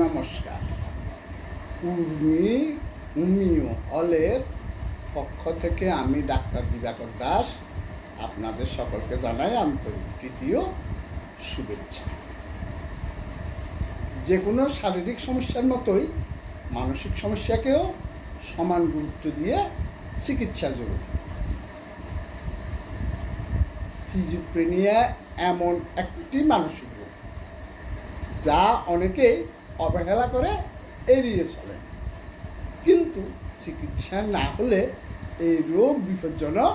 নমস্কার। উর্মি উমিও হলের পক্ষ থেকে আমি ডাক্তার দিবাকর দাস আপনাদের সকলকে জানাই আন্তরিক তৃতীয় শুভেচ্ছা। যে কোনো শারীরিক সমস্যার মতোই মানসিক সমস্যাকেও সমান গুরুত্ব দিয়ে চিকিৎসা জরুরি। সিজুপ্রেনিয়া এমন একটি মানসিক রোগ যা অনেকেই অবহেলা করে এড়িয়ে চলে। কিন্তু চিকিৎসা না হলে এই রোগ বিপজ্জনক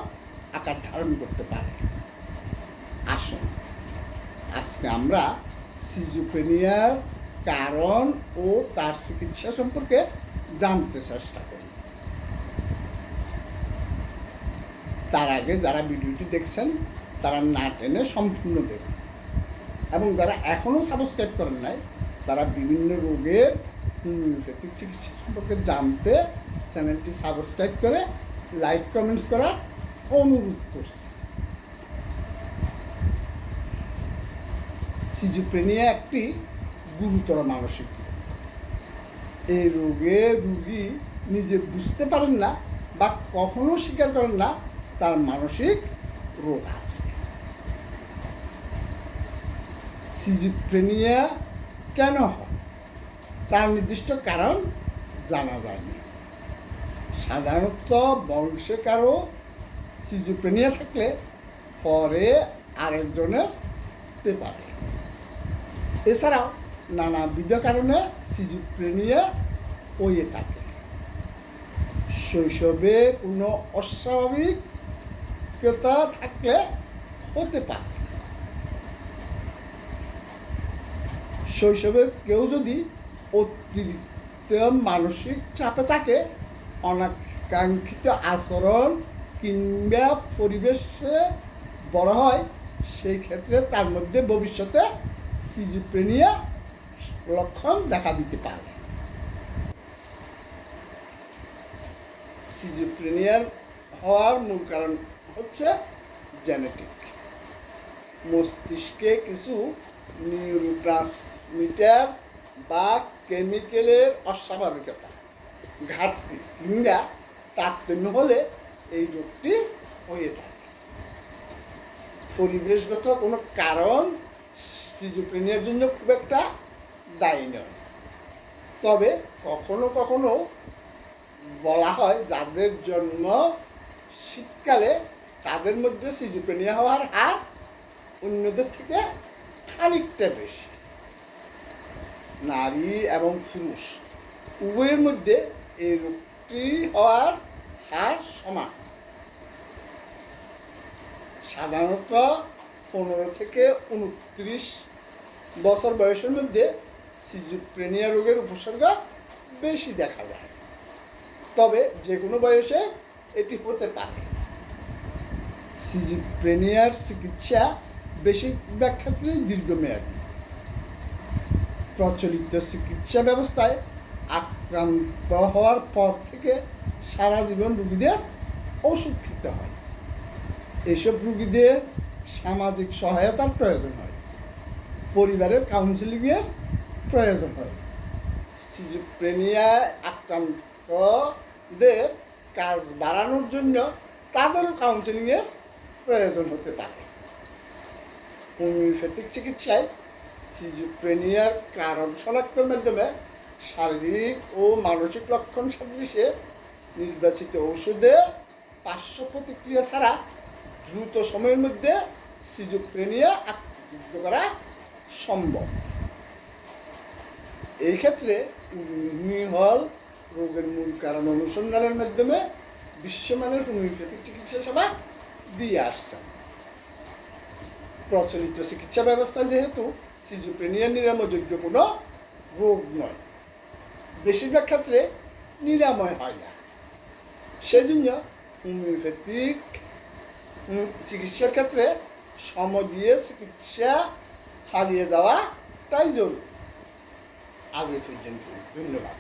আকার ধারণ করতে পারে। আসুন, আজকে আমরা সিজোপ্রেনিয়ার কারণ ও তার চিকিৎসা সম্পর্কে জানতে চেষ্টা করি। তার আগে যারা ভিডিওটি দেখছেন, তারা না টেনে সম্পূর্ণ দেখুন। এবং যারা এখনও সাবস্ক্রাইব করেন নাই তারা বিভিন্ন রোগের হোমিওপ্যাথিক চিকিৎসা সম্পর্কে জানতে চ্যানেলটি সাবস্ক্রাইব করে লাইক, কমেন্টস করার অনুরোধ করছি। সিজোপ্রেনিয়া একটি গুরুতর মানসিক রোগ। এই রোগে রুগী নিজে বুঝতে পারেন না বা কখনো স্বীকার করেন না, তার মানসিক রোগ আছে। সিজিপ্রেনিয়া কেন হয়? তার নির্দিষ্ট কারণ জানা যায়নি। সাধারণত বংশে কারও সিজোপ্রেনিয়া থাকলে পরে আরেকজনের হতে পারে এছাড়াও নানাবিধ কারণে সিজোপ্রেনিয়া হয়ে থাকে। শৈশবে কোনো অস্বাভাবিকতা থাকলে হতে পারে। শৈশবে কেউ যদি অতিরিক্ত মানসিক চাপে থাকে, অনাকাঙ্ক্ষিত আচরণ কিংবা পরিবেশে বড় হয়, সেই ক্ষেত্রে তার মধ্যে ভবিষ্যতে সিজোপ্রেনিয়া লক্ষণ দেখা দিতে পারে। সিজুপ্রেনিয়ার হওয়ার মূল কারণ হচ্ছে জেনেটিক মস্তিষ্কে কিছু নিউরোট্রান্সমিটার বা কেমিক্যালের অস্বাভাবিকতা। ঘাটতি কিংবা তারতম্য হলে এই রোগটি হয়ে থাকে। পরিবেশগত কোনো কারণ সিজোপ্রেনিয়ার জন্য খুব একটা দায়ী নয়। তবে কখনো কখনো বলা হয় যাদের জন্ম শীতকালে তাদের মধ্যে সিজোপ্রেনিয়া হওয়ার হার অন্যদের থেকে খানিকটা বেশি। নারী এবং পুরুষ, উভয়ের মধ্যে এই রোগটি হওয়ার হার সমান। সাধারণত পনেরো থেকে উনত্রিশ বছর বয়সের মধ্যে সিজুপ্রেনিয়া রোগের উপসর্গ বেশি দেখা যায়। তবে যে কোনো বয়সে এটি হতে পারে। সিজোপ্রেনিয়ার চিকিৎসা বেশিরভাগ ক্ষেত্রেই দীর্ঘমেয়াদী। প্রচলিত চিকিৎসা ব্যবস্থায় আক্রান্ত হওয়ার পর থেকে সারা জীবন রুগীদের ওষুধ খেতে হয়। এইসব রুগীদের সামাজিক সহায়তার প্রয়োজন হয়। পরিবারের কাউন্সিলিংয়ের প্রয়োজন হয়। সিজোপ্রেনিয়ায় আক্রান্তদের কাজ বাড়ানোর জন্য তাদেরও কাউন্সিলিংয়ের প্রয়োজন হতে পারে। হোমিওপ্যাথিক চিকিৎসায় সিজোপ্রেনিয়ার কারণ শনাক্তের মাধ্যমে শারীরিক ও মানসিক লক্ষণ সাদৃশ্যে নির্বাচিত ওষুধে পার্শ্ব প্রতিক্রিয়া ছাড়া দ্রুত সময়ের মধ্যে সিজোপ্রেনিয়া আক্রান্ত করা সম্ভব। এই ক্ষেত্রে হল রোগের মূল কারণ অনুসন্ধানের মাধ্যমে বিশ্বমানের হোমিওপ্যাথিক চিকিৎসা সেবা দিয়ে আসছেন প্রচলিত চিকিৎসা ব্যবস্থা যেহেতু সিজোপ্রেনিয়া নিরাময়যোগ্য কোনো রোগ নয়। বেশিরভাগ ক্ষেত্রে নিরাময় হয় না। সেজন্য হোমিওপ্যাথিক চিকিৎসার ক্ষেত্রে সম দিয়ে চিকিৎসা চালিয়ে যাওয়াটাই জরুরি। আজ এই পর্যন্ত ধন্যবাদ।